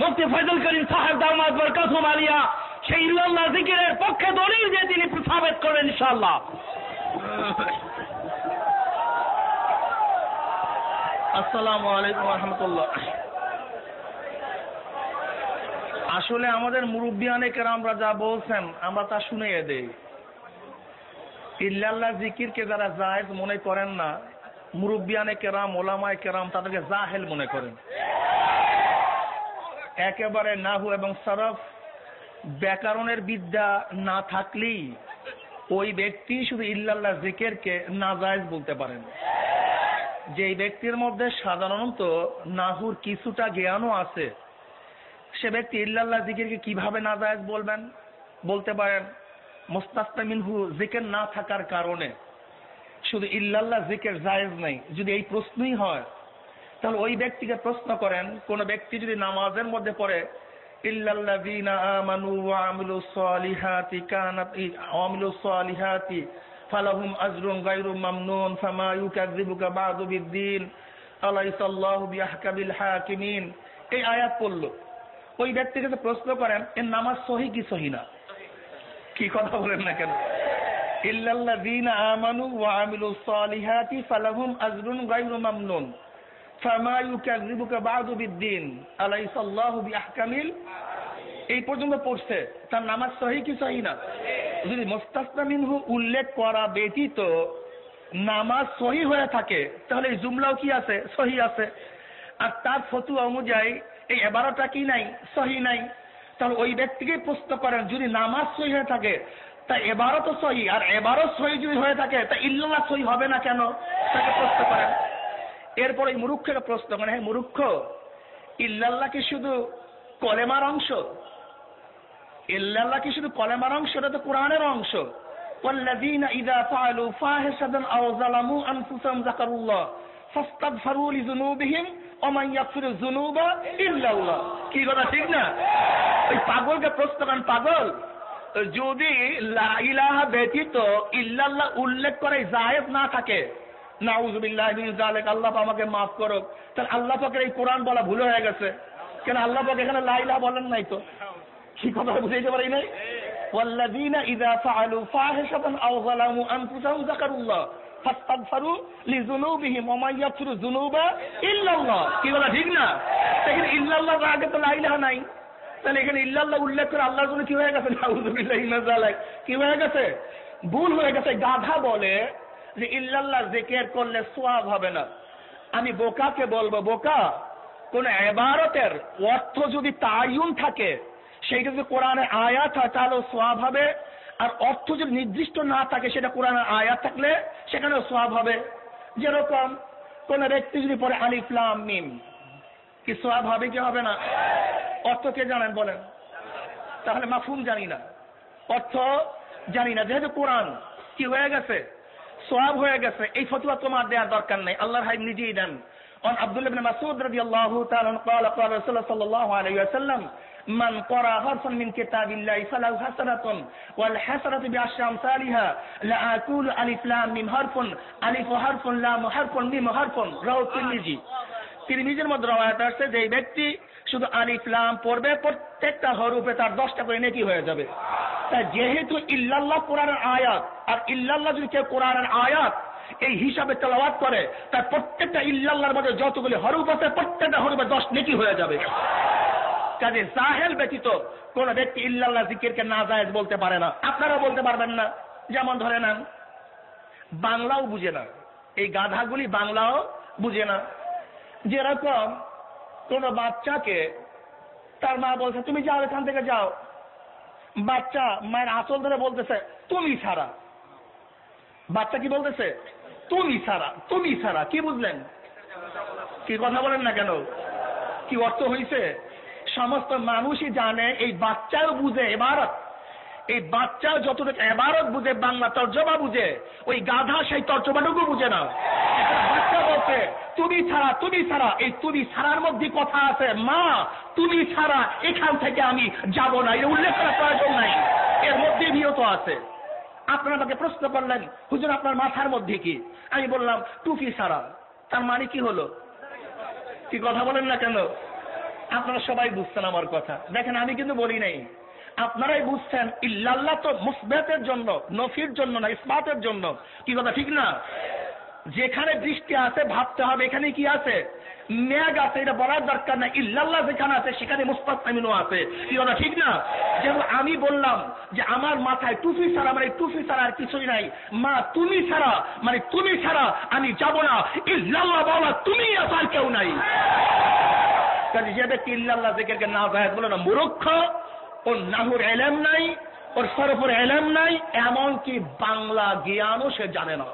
মুফতি ফজল করিম সাহেব দামাদ বরকাতুম আলিয়া সেই ইল্লাল্লাহ জিকিরের পক্ষে দলিল দিয়ে তিনি সাবেত করেন ইনশাআল্লাহ। আসসালামু আলাইকুম রহমতুল্লাহ। আসলে আমাদের মুরব্বিয়ানে কেরামরা যা বলছেন, আমরা তা শুনিয়ে দেই। ইল্লাল্লাহ জিকিরকে যারা জায়েজ মনে করেন না মুরব্বিয়ানে কেরাম ওলামায় কেরাম তাদেরকে জাহেল মনে করেন। একেবারে নাহু এবং সরফ। ব্যাকরণের বিদ্যা না থাকলেই ওই ব্যক্তি শুধু ইল্লাল্লাহ জিকেরকে নাজায়েজ বলতে পারেন। যে ব্যক্তির মধ্যে সাধারণত নাহুর কিছুটা জ্ঞানও আছে, সে ব্যক্তি ইল্লাল্লাহ জিকিরকে কীভাবে নাজায়েজ বলবেন? বলতে পারেন মোস্তাস্তা মিনহু জিকের না থাকার কারণে। শুধু ইল্লাল্লাহ জিকের জায়েজ নাই। যদি এই প্রশ্নই হয় তাহলে ওই ব্যক্তিকে প্রশ্ন করেন, কোন ব্যক্তি যদি নামাজের মধ্যে পড়ে প্রশ্ন করেন, এর নামাজ সহি কি সহি না? কি কথা বলেন না কেন? ইল্লাল্লাযীনা আমানু ওয়া আমিলুস সালিহাতি ফালাহুম আজরুন গায়রু মামনুন। এই পর্যন্ত পড়ছে, তার নামাজ সহি কি সহি না? যদি উল্লেখ করা ব্যতীত নামাজ সহি হয়ে থাকে, তাহলে এই জুমলাও কি আছে? সহি আছে। আর তার অনুযায়ী এই এবারোটা কি নাই? সহি নাই। তাহলে ওই ব্যক্তিকে প্রশ্ন করেন, যদি নামাজ সহি হয়ে থাকে, তা এবারও তো সহি, আর এবারও সহি যদি হয়ে থাকে, তা ইল্লাল্লাহ সহি হবে না কেন? তাকে প্রশ্ন করেন। এরপর এই মুরুক্ষের প্রশ্ন করেন হ্যাঁ মুরুক্ষ ইল্লাল্লাহ কি শুধু কলেমার অংশ ইল্লাল্লাহ কি শুধু কলেমার অংশ এটা তো কোরআনের অংশ والذين إذا فعلوا فاحشة أو ظلموا أنفسهم ذكروا الله فاستغفروا لذنوبهم ومن يغفر الذنوب إلا الله কি কথা ঠিক না ওই পাগলকে প্রশ্ন করেন পাগল যদি লা ইলাহা ব্যতীত ইল্লাল্লাহ উল্লেখ করে জায়েজ না থাকে নাউজুবিল্লাহ মিন যালিক আল্লাহ পাক আমাকে maaf করুক তাহলে আল্লাহ পাকের এই কোরআন বলা ভুল হয়ে গেছে কেন আল্লাহ পাক এখানে লা ইলাহা বলেন নাই তো কি কথা বুঝাইতে পারি নাই والذين إذا فعلوا فاحشة أو ظلموا أنفسهم ذكروا الله فاستغفروا لذنوبهم ومن يغفر الذنوب إلا الله কি বলা ঠিক না এখানে ইল্লাল্লাহ আগে তো লা ইলাহা নাই তাহলে এখানে ইল্লাল্লাহ উল্লেখ করে আল্লাহর জন্য কি হয়ে গেছে নাউজুবিল্লাহি মিন যালিক কি হয়ে গেছে ভুল হয়ে গেছে গাধা বলে যে ইল্লাল্লাহ জিকির করলে সোয়াব হবে না। আমি বোকাকে বলব, বোকা, কোন এবারতের অর্থ যদি তায়ুন থাকে, সেইটা যদি কোরআনের আয়াত হয়, তাহলে সোয়াব হবে। আর অর্থ যদি নির্দিষ্ট না থাকে, সেটা কোরআনের আয়াত থাকলে সেখানেও সোয়াব হবে। যেরকম কোন ব্যক্তি যদি পড়ে আলিফলাম মিম, কি সোয়াব হবে কি হবে না? অর্থ কে জানেন বলেন? তাহলে মাফুম জানি না। অর্থ জানি না, যেহেতু কোরআন কি হয়ে গেছে? সোয়াব হয়ে গেছে এই ফতুয়া তোমার দেওয়ার দরকার নেই আল্লাহর হাই নিজেই দেন عن عبد الله بن مسعود رضي الله تعالى عنه قال قال رسول الله صلى الله عليه وسلم من قرأ حرفا من كتاب الله فله حسنة والحسنة بعشر أمثالها لا أقول ألف لام ميم حرف ألف حرف لام حرف ميم حرف رواه الترمذي তিরমিজির মধ্যে রওয়ায়াত আসছে যে এই ব্যক্তি শুধু আলিফ লাম পড়বে প্রত্যেকটা হরফে তার দশটা করে নেকি হয়ে যাবে তাই যেহেতু ইল্লাল্লাহ কোরআনের আয়াত, আর ইল্লাল্লাহ যদি কেউ কোরআনের আয়াত এই হিসাবে তেলাওয়াত করে, তার প্রত্যেকটা ইল্লাল্লাহর মধ্যে যতগুলি হরফ আছে, প্রত্যেকটা হরফে দশ নেকি হয়ে যাবে। কাজে জাহেল ব্যতীত কোন ব্যক্তি ইল্লাল্লাহ জিকিরকে না জায়েজ বলতে পারে না। আপনারাও বলতে পারবেন না। যেমন ধরে নেন বাংলাও বুঝে না। এই গাধাগুলি বাংলাও বুঝে না। যেরকম কোন বাচ্চাকে তার মা বলছে, তুমি যাও, এখান থেকে যাও। বাচ্চা মায়ের আঁচল ধরে বলতেছে, তুমি ছাড়া। বাচ্চা কি বলতেছে, তুমি ছাড়া তুমি ছাড়া। কি বুঝলেন? কি কথা বলেন না কেন? কি অর্থ হয়েছে সমস্ত মানুষই জানে এই বাচ্চাও বুঝে এবারত এই বাচ্চা যতটুকু এবারত বুঝে, বাংলা তর্জমা বুঝে, ওই গাধা সেই তর্জমাটুকু বুঝে না। বাচ্চা বলছে, তুমি ছাড়া তুমি ছাড়া, এই তুমি ছাড়ার মধ্যে কথা আছে। মা, তুমি ছাড়া, এখান থেকে আমি যাব না। এর উল্লেখ করার প্রয়োজন নাই। এর মধ্যে নিয়ত আছে। আপনারা আমাকে প্রশ্ন করলেন, হুজুর, আপনার মাথার মধ্যে কি? আমি বললাম, টুপি ছাড়া। তার মানে কি হলো? কি কথা বলেন না কেন? আপনারা সবাই বুঝছেন আমার কথা। দেখেন, আমি কিন্তু বলি নাই। আপনারাই বুঝছেন, ইল্লাল্লাহ তো মুসবেতের জন্য, নফির জন্য না ইসমাতের জন্য। কি কথা, ঠিক না? যেখানে বৃষ্টি আছে, ভাবতে হবে এখানে কি আছে? মেঘ আছে, এটা বলার দরকার না ইল্লাল্লাহ যেখানে আছে, সেখানে মুস্তামিনও আছে। কি কথা, ঠিক না? যেমন আমি বললাম যে আমার মাথায় টুপি ছাড়া মানে টুপি ছাড়া আর কিছুই নাই। মা, তুমি ছাড়া মানে তুমি ছাড়া আমি যাব না। ইল্লাল্লাহ বলা তুমি আছো আর কেউ নাই। কাজে, যে ব্যক্তি ইল্লাল্লাহ জিকিরকে না যায় বলে না, মূর্খ। ওর নাহুর এলেম নাই ওর সরফর এলেম নাই এমনকি বাংলা জ্ঞানও সে জানে না।